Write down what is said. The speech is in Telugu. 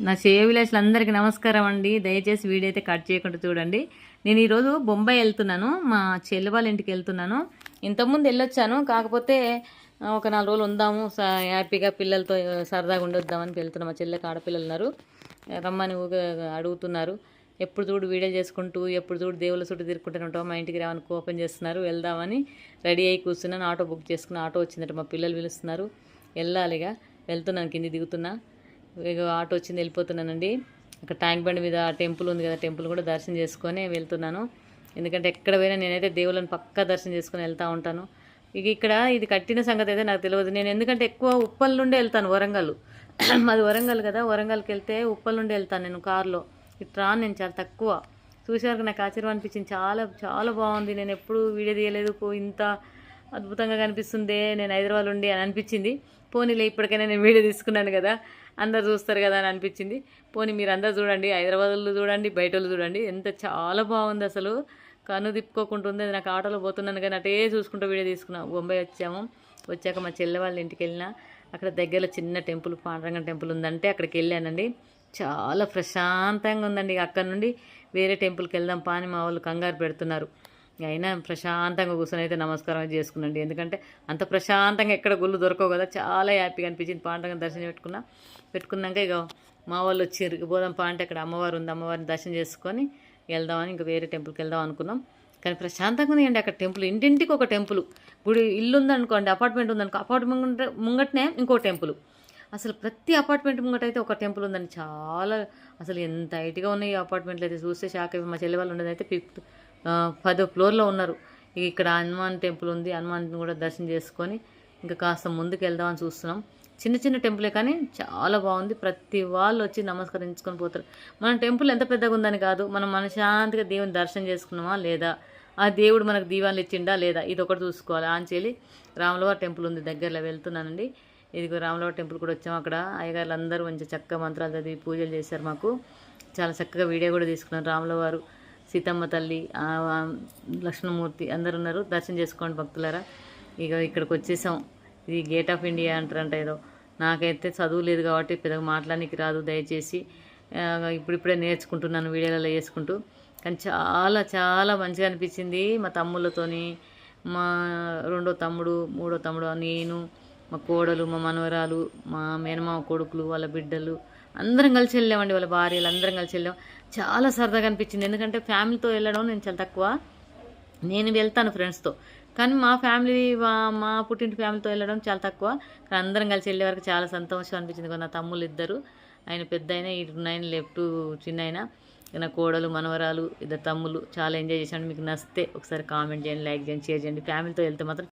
నా సేవ విలేజ్లందరికీ నమస్కారం అండి. దయచేసి వీడియో అయితే కట్ చేయకుండా చూడండి. నేను ఈరోజు బొంబాయి వెళ్తున్నాను. మా చెల్లి వాళ్ళ ఇంటికి వెళ్తున్నాను. ఇంతకుముందు వెళ్ళొచ్చాను. కాకపోతే ఒక నాలుగు రోజులు ఉందాము. స- హ్యాపీగా పిల్లలతో సరదాగా ఉండొద్దామని వెళ్తున్నాం. మా చెల్లెకి ఆడపిల్లలు ఉన్నారు. రమ్మని అడుగుతున్నారు. ఎప్పుడు చూడు వీడియో చేసుకుంటూ ఎప్పుడు చూడు దేవుళ్ళ చుట్టూ తిరుక్కుంటూనే ఉంటాం మా ఇంటికి రావని ఓపెన్ చేస్తున్నారు. వెళ్దామని రెడీ అయ్యి కూర్చున్నాను. ఆటో బుక్ చేసుకుని ఆటో వచ్చిందంటే. మా పిల్లలు పిలుస్తున్నారు. వెళ్ళాలిగా. వెళ్తున్నాను. కింది దిగుతున్నా. ఆటో వచ్చింది వెళ్ళిపోతున్నానండి. అక్కడ ట్యాంక్ బండి మీద టెంపుల్ ఉంది కదా టెంపుల్ కూడా దర్శనం చేసుకొని వెళ్తున్నాను. ఎందుకంటే ఎక్కడ పోయినా నేనైతే దేవుళ్ళని పక్కా దర్శనం చేసుకొని వెళ్తూ ఉంటాను. ఇక ఇక్కడ ఇది కట్టిన సంగతి అయితే నాకు తెలియదు. నేను ఎందుకంటే ఎక్కువ ఉప్పల్ నుండి వెళ్తాను వరంగల్. మాది వరంగల్ కదా వరంగల్కి వెళ్తే ఉప్పల్ నుండి వెళ్తాను నేను కారులో. ఇటు రాను నేను చాలా తక్కువ. చూసేవారికి నాకు ఆశ్చర్యం అనిపించింది. చాలా చాలా బాగుంది. నేను ఎప్పుడు వీడియో తీయలేదు. పో ఇంత అద్భుతంగా కనిపిస్తుంది. నేను హైదరాబాద్ ఉండి అని అనిపించింది. పోనీలే ఇప్పటికైనా నేను వీడియో తీసుకున్నాను కదా. అందరు చూస్తారు కదా అని అనిపించింది. పోనీ మీరు అందరు చూడండి హైదరాబాద్లో చూడండి బయట వాళ్ళు చూడండి ఎంత చాలా బాగుంది అసలు. కన్ను తిప్పుకోకుండా ఉంది నాకు ఆటోలో పోతున్నాను కానీ అటే చూసుకుంటూ వీడియో తీసుకున్నాం. బొంబాయి వచ్చాము. వచ్చాక మా చెల్లె వాళ్ళ ఇంటికి వెళ్ళినా. అక్కడ దగ్గరలో చిన్న టెంపుల్ పాండరంగం టెంపుల్ ఉందంటే అక్కడికి వెళ్ళానండి. చాలా ప్రశాంతంగా ఉందండి. అక్కడ నుండి వేరే టెంపుల్కి వెళ్దాం పాని మా వాళ్ళు కంగారు పెడుతున్నారు. అయినా ప్రశాంతంగా కూర్చొని అయితే నమస్కారం అయితే చేసుకున్నాండి. ఎందుకంటే అంత ప్రశాంతంగా ఎక్కడ గుళ్ళు దొరకవు కదా. చాలా హ్యాపీగా అనిపించింది. పాండగ దర్శనం పెట్టుకున్నా పెట్టుకున్నాక ఇక మా వాళ్ళు వచ్చి పోదాం పాంటే ఇక్కడ అక్కడ అమ్మవారు ఉంది. అమ్మవారిని దర్శనం చేసుకొని వెళ్దామని ఇంకా వేరే టెంపుల్కి వెళ్దాం అనుకున్నాం. కానీ ప్రశాంతంగా ఉన్నాయండి అక్కడ టెంపుల్ ఇంటింటికి ఒక టెంపుల్. గుడి ఇల్లు ఉందనుకోండి అపార్ట్మెంట్ ఉందనుకో అపార్ట్మెంట్ ముంగటనే ఇంకో టెంపుల్. అసలు ప్రతి అపార్ట్మెంట్ ముంగట అయితే ఒక టెంపుల్ ఉందండి. చాలా అసలు ఎంత హైట్గా ఉన్నాయి ఈ అపార్ట్మెంట్లు అయితే. చూస్తే షాక్ అయిపోయి మా చెల్లి వాళ్ళు ఉండేది అయితే ఫిఫ్త్ పదో ఫ్లోర్లో ఉన్నారు. ఇక్కడ హనుమాన్ టెంపుల్ ఉంది. హనుమాన్ కూడా దర్శనం చేసుకొని ఇంకా కాస్త ముందుకు వెళ్దామని చూస్తున్నాం. చిన్న చిన్న టెంపులే కానీ చాలా బాగుంది. ప్రతి వాళ్ళు వచ్చి నమస్కరించుకొని పోతారు. మన టెంపుల్ ఎంత పెద్దగా ఉందని కాదు. మనం మనశాంతిగా దేవుని దర్శనం చేసుకున్నామా లేదా? ఆ దేవుడు మనకు దీవాన్లు ఇచ్చిండా లేదా? ఇది ఒకటి చూసుకోవాలి. ఆంచేలి రాములవారి టెంపుల్ ఉంది. దగ్గరలో వెళ్తున్నానండి. ఇదిగో రాములవారి టెంపుల్ కూడా వచ్చాము అక్కడ. అయ్యగారులు అందరూ మంచి చక్కగా మంత్రాలు చదివి పూజలు చేశారు మాకు. చాలా చక్కగా వీడియో కూడా తీసుకున్నారు రాములవారు. సీతమ్మ తల్లి లక్ష్మణమూర్తి అందరు ఉన్నారు. దర్శనం చేసుకోండి భక్తులారా. ఇక ఇక్కడికి వచ్చేసాం. ఇది గేట్ ఆఫ్ ఇండియా అంటారంట ఏదో. నాకైతే చదువు లేదు కాబట్టి పెద్దగా మాట్లాడడానికి రాదు దయచేసి. ఇప్పుడిప్పుడే నేర్చుకుంటున్నాను వీడియోలలో చేసుకుంటూ కానీ చాలా చాలా మంచిగా అనిపించింది మా తమ్ముళ్ళతోని. మా రెండో తమ్ముడు మూడో తమ్ముడు నేను మా కోడలు మా మనవరాలు మా మేనమామ కొడుకులు వాళ్ళ బిడ్డలు అందరం కలిసి వెళ్ళామండి వాళ్ళ భార్యలు అందరం కలిసి వెళ్ళాం. చాలా సరదాగా అనిపించింది. ఎందుకంటే ఫ్యామిలీతో వెళ్ళడం నేను చాలా తక్కువ. నేను వెళ్తాను ఫ్రెండ్స్తో కానీ మా ఫ్యామిలీ మా- మా పుట్టింటి ఫ్యామిలీతో వెళ్ళడం చాలా తక్కువ. కానీ అందరం కలిసి వెళ్ళే వరకు చాలా సంతోషం అనిపించింది. నా తమ్ముళ్ళు ఇద్దరు. ఆయన పెద్ద అయినా ఇటు నైన్ లెఫ్ట్ చిన్న అయినా ఇక నా కోడలు మనవరాలు ఇద్దరు తమ్ముళ్ళు. చాలా ఎంజాయ్ చేశాను మీకు నచ్చితే ఒకసారి కామెంట్ చేయండి లైక్ చేయండి షేర్ చేయండి. ఫ్యామిలీతో వెళ్తే మాత్రం